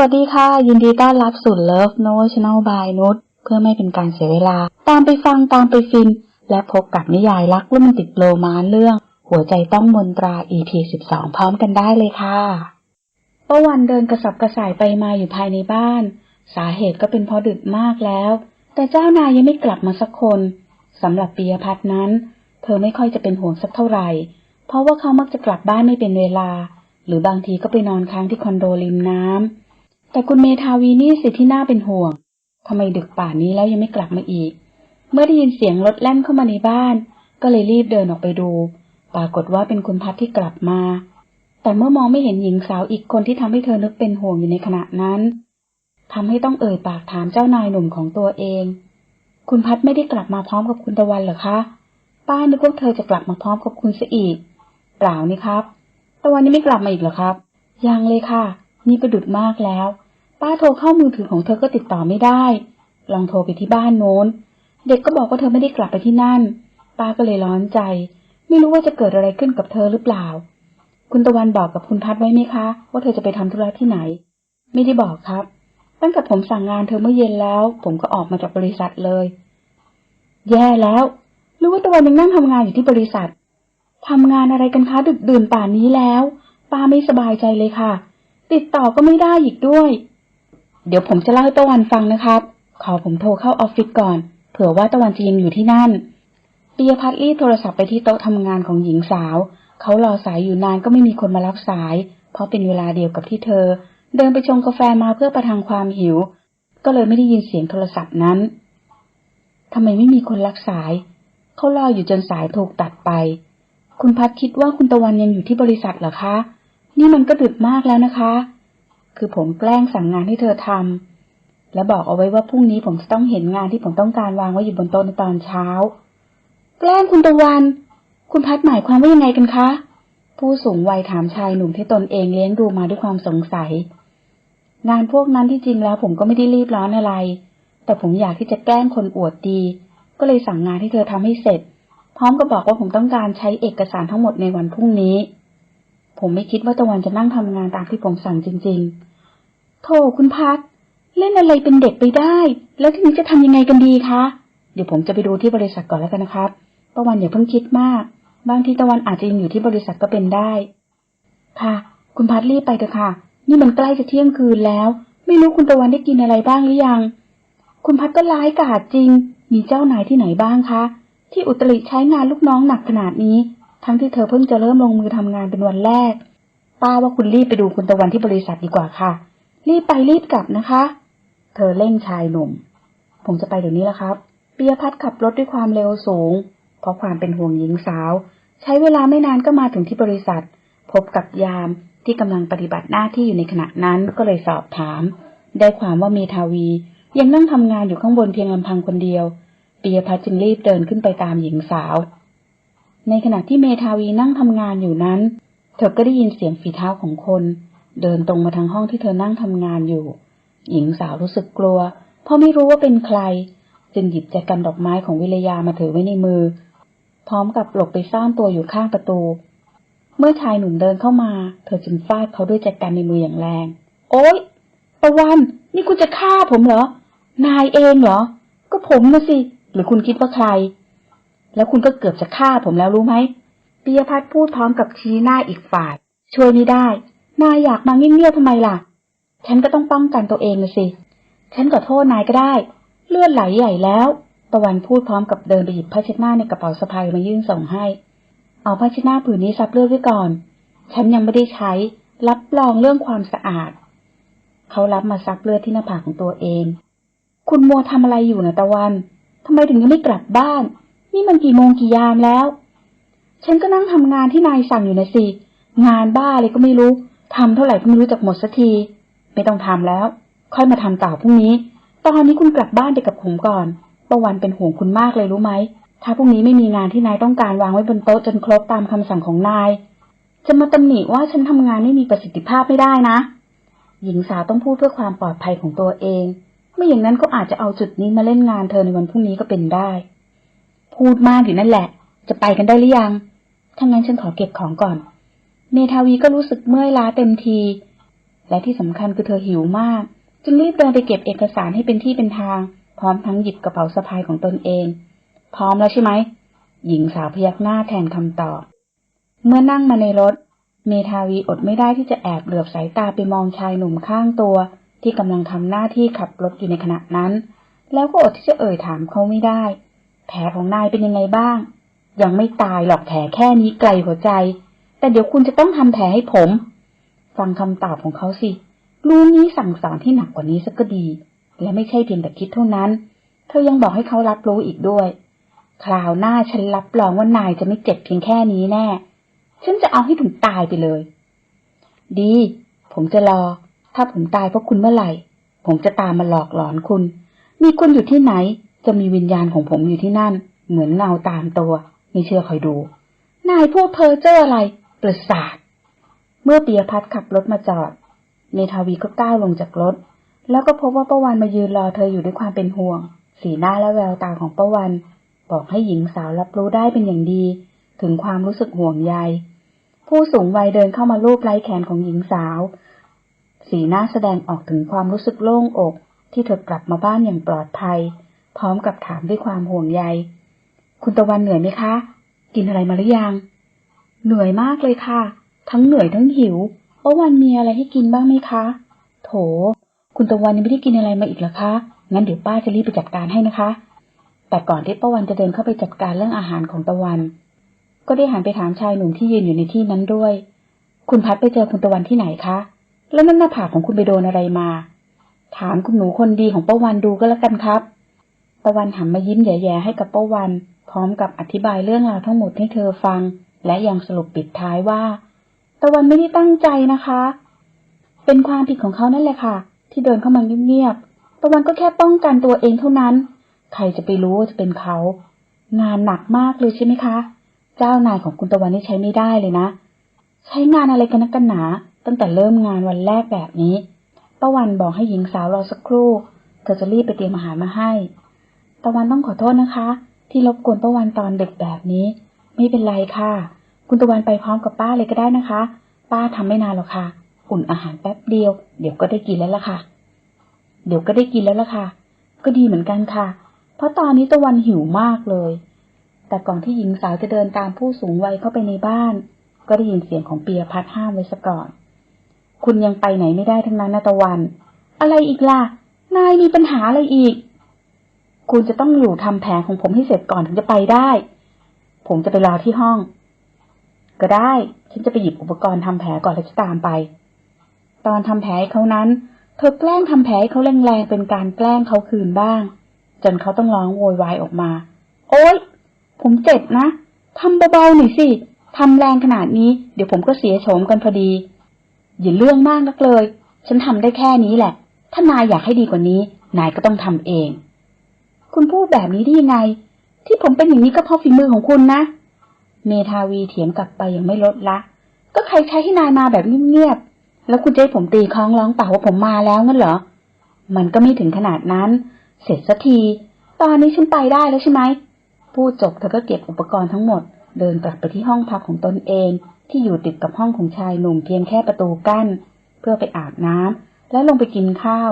วัสดีค่ะ ยินดีต้อนรับสู่ Love No Channel by นุชเพื่อไม่เป็นการเสียเวลา ตามไปฟังตามไปฟิน และพบกับนิยายรักโรแมนติกโรมานเรื่อง หัวใจต้องมนตรา EP 12 พร้อมกันได้เลยค่ะป้าวันเดินกระสับกระส่ายไปมาอยู่ภายในบ้าน สาเหตุก็เป็นเพราะดึกมากแล้ว แต่เจ้านายยังไม่กลับมาสักคนสำหรับปียพัฒน์นั้น เธอไม่ค่อยจะเป็นห่วงสักเท่าไหร่ เพราะว่าเขามักจะกลับบ้านไม่เป็นเวลา หรือบางทีก็ไปนอนค้างที่คอนโดริมน้ำ แต่คุณเมทาวีนี่สิที่น่าเป็นห่วงทำไมดึกป่านนี้แล้วยังไม่กลับมาอีก เมื่อได้ยินเสียงรถแล่นเข้ามาในบ้าน ก็เลยรีบเดินออกไปดู ปรากฏว่าเป็นคุณพัดที่กลับมา แต่เมื่อมองไม่เห็นหญิงสาวอีกคนที่ทำให้เธอนึกเป็นห่วงอยู่ในขณะนั้นทำให้ต้องเอ่ยปากถามเจ้านายหนุ่มของตัวเอง คุณพัดไม่ได้กลับมาพร้อมกับคุณตะวันเหรอคะ ป้านึกว่าเธอจะกลับมาพร้อมกับคุณซะอีก เปล่านี่ครับ ตะวันนี่ไม่กลับมาอีกเหรอครับ ยังเลยค่ะ นี่ก็ดึกมากแล้ว ป้าโทรเข้ามือถือของเธอก็ติดต่อไม่ได้ ลองโทรไปที่บ้านโน้น เด็กก็บอกว่าเธอไม่ได้กลับไปที่นั่น ป้าก็เลยร้อนใจ ไม่รู้ว่าจะเกิดอะไรขึ้นกับเธอหรือเปล่า คุณตะวันบอกกับคุณพัดไว้ไหมคะ ว่าเธอจะไปทำธุระที่ไหน ไม่ได้บอกครับ ตั้งแต่ผมสั่งงานเธอเมื่อเย็นแล้ว ผมก็ออกมาจากบริษัทเลย แย่แล้วรือว่าตะวันยังนั่งทำงานอยู่ที่บริษัททำงานอะไรกันคะดึกดื่นป่านนี้แล้ว ป้าไม่สบายใจเลยค่ะ ติดต่อก็ไม่ได้อีกด้วย เดี๋ยวผมจะเล่าให้ตะวันฟังนะครับ ขอผมโทรเข้าออฟฟิศก่อน เผื่อว่าตะวันจะยังอยู่ที่นั่นปียพัฒน์รีบโทรศัพท์ไปที่โต๊ะทำงานของหญิงสาว เขารอสายอยู่นานก็ไม่มีคนมารับสาย เพราะเป็นเวลาเดียวกับที่เธอ เดินไปชงกาแฟมาเพื่อประทังความหิว ก็เลยไม่ได้ยินเสียงโทรศัพท์นั้นทำไมไม่มีคนรับสาย เขารออยู่จนสายถูกตัดไป คุณพัดคิดว่าคุณตะวันยังอยู่ที่บริษัทเหรอคะ นี่มันก็ดึกมากแล้วนะคะ คือผมแกล้งสั่งงานให้เธอทำและบอกเอาไว้ว่าพรุ่งนี้ผมจะต้องเห็นงานที่ผมต้องการวางไว้อยู่บนโต๊ะในตอนเช้า แกล้งคุณตะวัน คุณพัดหมายความว่ายังไงกันคะ ผู้สูงวัยถามชายหนุ่มที่ตนเองเลี้ยงดูมาด้วยความสงสัย งานพวกนั้นที่จริงแล้วผมก็ไม่ได้รีบร้อนอะไร แต่ผมอยากที่จะแกล้งคนอวดดี ก็เลยสั่งงานให้เธอทำให้เสร็จ พร้อมกับบอกว่าผมต้องการใช้เอกสารทั้งหมดในวันพรุ่งนี้ ผมไม่คิดว่าตะวันจะนั่งทำงานตามที่ผมสั่งจริงๆ โธ่คุณพัดเล่นอะไรเป็นเด็กไปได้ แล้วทีนี้จะทำยังไงกันดีคะ เดี๋ยวผมจะไปดูที่บริษัทก่อนแล้วกันนะครับ ตะวันอย่าเพิ่งคิดมาก บางทีตะวันอาจจะยังอยู่ที่บริษัทก็เป็นได้ ค่ะ คุณพัดรีบไปเถอะค่ะ นี่มันใกล้จะเที่ยงคืนแล้ว ไม่รู้คุณตะวันได้กินอะไรบ้างหรือยัง คุณพัดก็ร้ายกาจจริง มีเจ้านายที่ไหนบ้างคะ ที่อุตริใช้งานลูกน้องหนักขนาดนี้ ทั้งที่เธอเพิ่งจะเริ่มลงมือทำงานเป็นวันแรก ป้าว่าคุณรีบไปดูคุณตะวันที่บริษัทดีกว่าค่ะ รีบไปรีบกลับนะคะ เธอเร่งชายหนุ่ม ผมจะไปเดี๋ยวนี้แล้วครับ เปียพัดขับรถด้วยความเร็วสูง เพราะความเป็นห่วงหญิงสาว ใช้เวลาไม่นานก็มาถึงที่บริษัท พบกับยามที่กำลังปฏิบัติหน้าที่อยู่ในขณะนั้นก็เลยสอบถาม ได้ความว่าเมทาวี ยังนั่งทำงานอยู่ข้างบนเพียงลำพังคนเดียว เปียพัฒน์จึงรีบเดินขึ้นไปตามหญิงสาว ในขณะที่เมทาวีนั่งทำงานอยู่นั้น เธอก็ได้ยินเสียงฝีเท้าของคน เดินตรงมาทางห้องที่เธอนั่งทำงานอยู่ หญิงสาวรู้สึกกลัว เพราะไม่รู้ว่าเป็นใคร จึงหยิบแจกันดอกไม้ของวิรยามาถือไว้ในมือ พร้อมกับหลบไปซ่อนตัวอยู่ข้างประตู เมื่อชายหนุ่มเดินเข้ามา เธอจึงฟาดเขาด้วยแจกันในมืออย่างแรง โอ๊ยตะวัน นี่คุณจะฆ่าผมเหรอ นายเองเหรอ ก็ผมนะสิ หรือคุณคิดว่าใคร แล้วคุณก็เกือบจะฆ่าผมแล้วรู้ไหมปิยพัฒน์พูดพร้อมกับชี้หน้าอีกฝ่าย ช่วยไม่ได้ นายอยากมาเงียบๆทำไมล่ะ ฉันก็ต้องป้องกันตัวเองนะสิ ฉันขอโทษนายก็ได้ เลือดไหลใหญ่แล้ว ตะวันพูดพร้อมกับเดินไปหยิบผ้าเช็ดหน้าในกระเป๋าสะพายมายื่นส่งให้ เอาผ้าเช็ดหน้าผืนนี้ซับเลือดไว้ก่อน ฉันยังไม่ได้ใช้ รับรองเรื่องความสะอาด เขารับมาซักเลือดที่หน้าผากของตัวเอง คุณมัวทำอะไรอยู่นะตะวันทำไมถึงยังไม่กลับบ้าน นี่มันกี่โมงกี่ยามแล้ว ฉันก็นั่งทำงานที่นายสั่งอยู่นะสิ งานบ้าเลยก็ไม่รู้ทำเท่าไหร่ก็ไม่รู้จักหมดสักที ไม่ต้องทำแล้ว ค่อยมาทำต่อพรุ่งนี้ ตอนนี้คุณกลับบ้านไปกับผมก่อน ประวันเป็นห่วงคุณมากเลยรู้ไหม ถ้าพรุ่งนี้ไม่มีงานที่นายต้องการวางไว้บนโต๊ะจนครบตามคำสั่งของนาย จะมาตำหนิว่าฉันทำงานไม่มีประสิทธิภาพไม่ได้นะ หญิงสาวต้องพูดเพื่อความปลอดภัยของตัวเอง ไม่อย่างนั้นก็อาจจะเอาจุดนี้มาเล่นงานเธอในวันพรุ่งนี้ก็เป็นได้ พูดมากอยู่นั่นแหละ จะไปกันได้หรือยัง ถ้างั้นฉันขอเก็บของก่อน เมทาวีก็รู้สึกเมื่อยล้าเต็มที และที่สำคัญคือเธอหิวมาก จึงรีบเดินไปเก็บเอกสารให้เป็นที่เป็นทาง พร้อมทั้งหยิบกระเป๋าสะพายของตนเอง พร้อมแล้วใช่ไหม หญิงสาวพยักหน้าแทนคำตอบ เมื่อนั่งมาในรถ เมทาวีอดไม่ได้ที่จะแอบเหลือบสายตาไปมองชายหนุ่มข้างตัว ที่กำลังทำหน้าที่ขับรถอยู่ในขณะนั้น แล้วก็อดที่จะเอ่ยถามเขาไม่ได้ แผลของนายเป็นยังไงบ้าง ยังไม่ตายหรอกแผลแค่นี้ไกลหัวใจ แต่เดี๋ยวคุณจะต้องทำแผลให้ผม ฟังคำตอบของเขาสิรู้นี้สั่งสอนที่หนักกว่านี้สักก็ดี และไม่ใช่เพียงแต่คิดเท่านั้น เธอยังบอกให้เขารับรู้อีกด้วย คราวหน้าฉันรับรองว่านายจะไม่เจ็บเพียงแค่นี้แน่ ฉันจะเอาให้ถึงตายไปเลย ดี ผมจะรอ ถ้าผมตายเพราะคุณเมื่อไหร่ ผมจะตามมาหลอกหลอนคุณ มีคุณอยู่ที่ไหน จะมีวิญญาณของผมอยู่ที่นั่น เหมือนเงาตามตัว ไม่เชื่อคอยดู นายพูดเพ้อเจ้ออะไร ประสาท เมื่อเปียพัฒน์ขับรถมาจอด เมทาวีก็ก้าวลงจากรถ แล้วก็พบว่าป้าวันมายืนรอเธออยู่ด้วยความเป็นห่วง สีหน้าและแววตาของป้าวัน บอกให้หญิงสาวรับรู้ได้เป็นอย่างดี ถึงความรู้สึกห่วงใย ผู้สูงวัยเดินเข้ามาลูบไล้แขนของหญิงสาว สีหน้าแสดงออกถึงความรู้สึกโล่งอกที่เธอกลับมาบ้านอย่างปลอดภัย พร้อมกับถามด้วยความห่วงใย คุณตะวันเหนื่อยไหมคะ กินอะไรมาหรือยัง เหนื่อยมากเลยค่ะ ทั้งเหนื่อยทั้งหิวป้าวันมีอะไรให้กินบ้างไหมคะ โถ คุณตะวันยังไม่ได้กินอะไรมาอีกหรอคะ งั้นเดี๋ยวป้าจะรีบไปจัดการให้นะคะ แต่ก่อนที่ป้าวันจะเดินเข้าไปจัดการเรื่องอาหารของตะวัน ก็ได้หันไปถามชายหนุ่มที่ยืนอยู่ในที่นั้นด้วย คุณพัดไปเจอคุณตะวันที่ไหนคะ แล้วนั่นหน้าผากของคุณไปโดนอะไรมา ถามคุณหนูคนดีของป้าวันดูก็แล้วกันครับ ตะวันหันมายิ้มแย่ๆให้กับป้าวัน พร้อมกับอธิบายเรื่องราวทั้งหมดให้เธอฟัง และยังสรุปปิดท้ายว่า ตะวันไม่ได้ตั้งใจนะคะ เป็นความผิดของเขานั่นแหละค่ะ ที่เดินเข้ามาเงียบๆตะวันก็แค่ป้องกันตัวเองเท่านั้น ใครจะไปรู้ว่าจะเป็นเขา งานหนักมากเลยใช่ไหมคะ เจ้านายของคุณตะวันนี่ใช้ไม่ได้เลยนะ ใช้งานอะไรกันนักกันหนา ตั้งแต่เริ่มงานวันแรกแบบนี้ป้าวันบอกให้หญิงสาวรอสักครู่ เธอจะรีบไปเตรียมอาหารมาให้ ตะวันต้องขอโทษนะคะ ที่รบกวนป้าวันตอนดึกแบบนี้ ไม่เป็นไรค่ะ คุณตะวันไปพร้อมกับป้าเลยก็ได้นะคะ ป้าทำไม่นานหรอกค่ะ อุ่นอาหารแป๊บเดียว เดี๋ยวก็ได้กินแล้วล่ะค่ะ เดี๋ยวก็ได้กินแล้วล่ะค่ะ ก็ดีเหมือนกันค่ะ เพราะตอนนี้ตะวันหิวมากเลย แต่ก่อนที่หญิงสาวจะเดินตามผู้สูงวัยเข้าไปในบ้าน ก็ได้ยินเสียงของเปียพัดห้ามไว้ซะก่อน คุณยังไปไหนไม่ได้ทั้งนั้นนะตะวัน อะไรอีกล่ะ นายมีปัญหาอะไรอีก คุณจะต้องอยู่ทำแผนของผมให้เสร็จก่อนถึงจะไปได้ ผมจะไปรอที่ห้อง ก็ได้ ฉันจะไปหยิบอุปกรณ์ทำแผลก่อนแล้วจะตามไป ตอนทำแผลเขานั้น เธอแกล้งทำแผลเขาแรงๆเป็นการแกล้งเขาคืนบ้าง จนเขาต้องร้องโวยวายออกมา โอ๊ย ผมเจ็บนะทำเบาๆหน่อยสิทำแรงขนาดนี้ เดี๋ยวผมก็เสียโฉมกันพอดี อย่าเรื่องมากนักเลย ฉันทำได้แค่นี้แหละ ถ้านายอยากให้ดีกว่านี้ นายก็ต้องทำเอง คุณพูดแบบนี้ได้ยังไง ที่ผมเป็นอย่างนี้ก็เพราะฝีมือของคุณนะ เมทาวีเถียงกลับไปยังไม่ลดละ ก็ใครใช้ให้นายมาแบบเงียบๆ แล้วคุณจะให้ผมตีคล้องร้องเปล่าว่าผมมาแล้วงั้นเหรอ มันก็ไม่ถึงขนาดนั้น เสร็จสักที ตอนนี้ฉันไปได้แล้วใช่ไหม พูดจบเธอก็เก็บอุปกรณ์ทั้งหมด เดินกลับไปที่ห้องพักของตนเอง ที่อยู่ติดกับห้องของชายหนุ่มเพียงแค่ประตูกั้น เพื่อไปอาบน้ำและลงไปกินข้าว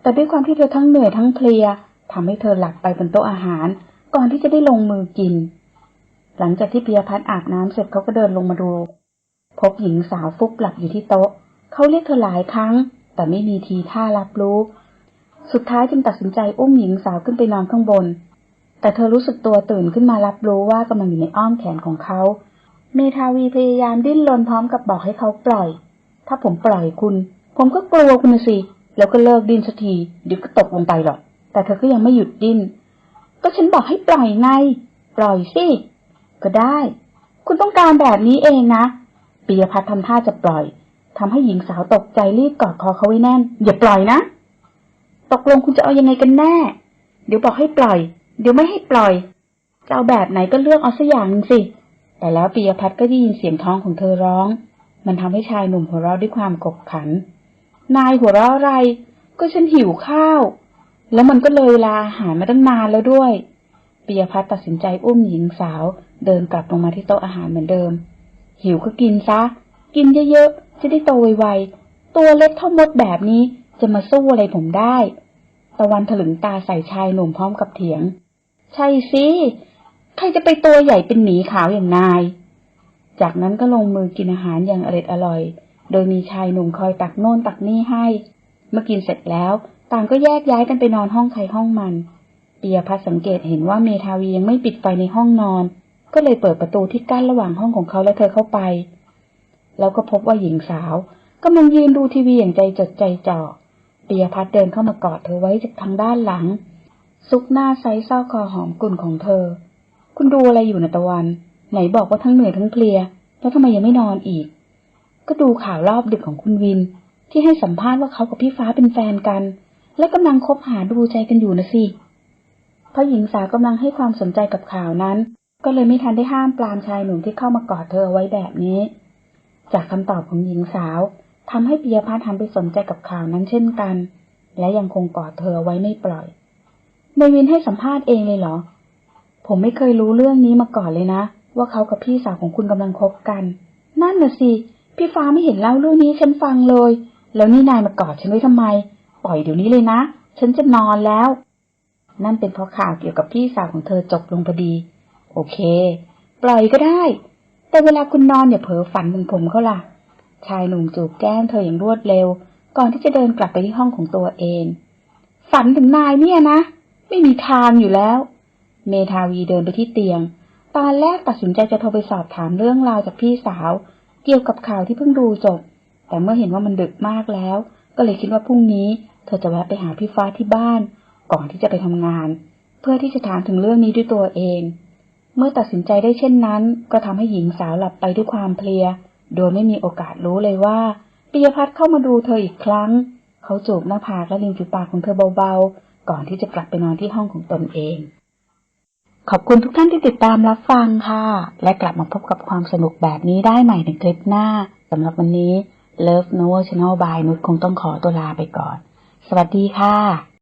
แต่ด้วยความที่เธอทั้งเหนื่อยทั้งเพลีย ทำให้เธอหลับไปบนโต๊ะอาหาร ก่อนที่จะได้ลงมือกิน หลังจากที่เปียพัดอาบน้ำเสร็จเขาก็เดินลงมาดู พบหญิงสาวฟุบหลับอยู่ที่โต๊ะ เขาเรียกเธอหลายครั้ง แต่ไม่มีทีท่ารับรู้ สุดท้ายจึงตัดสินใจอุ้มหญิงสาวขึ้นไปนอนข้างบน แต่เธอรู้สึกตัวตื่นขึ้นมารับรู้ว่ากำลังอยู่ในอ้อมแขนของเขา เมทาวีพยายามดิ้นรนพร้อมกับบอกให้เขาปล่อย ถ้าผมปล่อยคุณ ผมก็กลัวคุณสิ แล้วก็เลิกดิ้นสักทีเดี๋ยวก็ตกลงไปหรอก แต่เธอก็ยังไม่หยุดดิ้น ก็ฉันบอกให้ปล่อยไง ปล่อยสิ ก็ได้ คุณต้องการแบบนี้เองนะปียพัฒน์ทำท่าจะปล่อยทำให้หญิงสาวตกใจรีบกอดคอเขาไว้แน่น อย่าปล่อยนะ ตกลงคุณจะเอายังไงกันแน่ เดี๋ยวบอกให้ปล่อย เดี๋ยวไม่ให้ปล่อย จะเอาแบบไหนก็เลือกเอาสักอย่างหนึ่งสิ แต่แล้วปียพัฒน์ก็ได้ยินเสียงท้องของเธอร้อง มันทำให้ชายหนุ่มหัวเราะด้วยความกบขัน นายหัวเราะอะไร ก็ฉันหิวข้าว แล้วมันก็เลยเวลาอาหารมาตั้งนานแล้วด้วยปียพัฒน์ตัดสินใจอุ้มหญิงสาว เดินกลับลงมาที่โต๊ะอาหารเหมือนเดิม หิวก็กินซะ กินเยอะๆ จะได้โตไวๆ ตัวเล็กเท่ามดแบบนี้จะมาสู้อะไรผมได้ ตะวันถลึงตาใส่ชายหนุ่มพร้อมกับเถียง ใช่สิ ใครจะไปตัวใหญ่เป็นหมีขาวอย่างนาย จากนั้นก็ลงมือกินอาหารอย่างอร็ดอร่อย โดยมีชายหนุ่มคอยตักโน่นตักนี่ให้ เมื่อกินเสร็จแล้ว ต่างก็แยกย้ายกันไปนอนห้องใครห้องมัน เปียพัสังเกตเห็นว่าเมทาวียังไม่ปิดไฟในห้องนอน ก็เลยเปิดประตูที่กั้นระหว่างห้องของเขาและเธอเข้าไป แล้วก็พบว่าหญิงสาวกำลังยืนดูทีวีอย่างใจจดใจจ่อ เปียพัฒน์เดินเข้ามากอดเธอไว้จากทางด้านหลัง ซุกหน้าไซส์เศร้าคอหอมกลุ่นของเธอ คุณดูอะไรอยู่นะตะวัน ไหนบอกว่าทั้งเหนื่อยทั้งเพลีย แล้วทำไมยังไม่นอนอีก ก็ดูข่าวรอบดึกของคุณวิน ที่ให้สัมภาษณ์ว่าเขากับพี่ฟ้าเป็นแฟนกัน และกำลังคบหาดูใจกันอยู่นะสิเพราะหญิงสาวกำลังให้ความสนใจกับข่าวนั้น ก็เลยไม่ทันได้ห้ามปรามชายหนุ่มที่เข้ามากอดเธอไว้แบบนี้ จากคำตอบของหญิงสาวทำให้ปิยพัฒน์หันไปสนใจกับข่าวนั้นเช่นกัน และยังคงกอดเธอไว้ไม่ปล่อยในวินให้สัมภาษณ์เองเลยเหรอ ผมไม่เคยรู้เรื่องนี้มาก่อนเลยนะ ว่าเขากับพี่สาวของคุณกำลังคบกัน นั่นน่ะสิ พี่ฟ้าไม่เห็นเล่าเรื่องนี้ฉันฟังเลย แล้วนี่นายมากอดฉันไว้ทำไม ปล่อยเดี๋ยวนี้เลยนะ ฉันจะนอนแล้ว นั่นเป็นเพราะข่าวเกี่ยวกับพี่สาวของเธอจบลงพอดี โอเค ปล่อยก็ได้ แต่เวลาคุณนอนอย่าเผลอฝันมือนผมเขาล่ะ ชายหนุ่มจูบแก้มเธออย่างรวดเร็ว ก่อนที่จะเดินกลับไปที่ห้องของตัวเอง ฝันถึงนายเนี่ยนะ ไม่มีทางอยู่แล้ว เมทาวีเดินไปที่เตียง ตอนแรกตัดสินใจจะโทรไปสอบถามเรื่องราวจากพี่สาว เกี่ยวกับข่าวที่เพิ่งดูจบแต่เมื่อเห็นว่ามันดึกมากแล้ว ก็เลยคิดว่าพรุ่งนี้ เธอจะแวะไปหาพี่ฟ้าที่บ้านก่อนที่จะไปทำงาน เพื่อที่จะถามถึงเรื่องนี้ด้วยตัวเอง เมื่อตัดสินใจได้เช่นนั้น ก็ทำให้หญิงสาวหลับไปด้วยความเพลีย โดยไม่มีโอกาสรู้เลยว่าปิยพัฒน์เข้ามาดูเธออีกครั้ง เขาจูบหน้าผากและริมฝีปากของเธอเบาๆ ก่อนที่จะกลับไปนอนที่ห้องของตนเอง ขอบคุณทุกท่านที่ติดตามรับฟังค่ะ และกลับมาพบกับความสนุกแบบนี้ได้ใหม่ในคลิปหน้าสำหรับวันนี้ Love Novel Channel by นุชคงต้องขอตัวลาไปก่อน สวัสดีค่ะ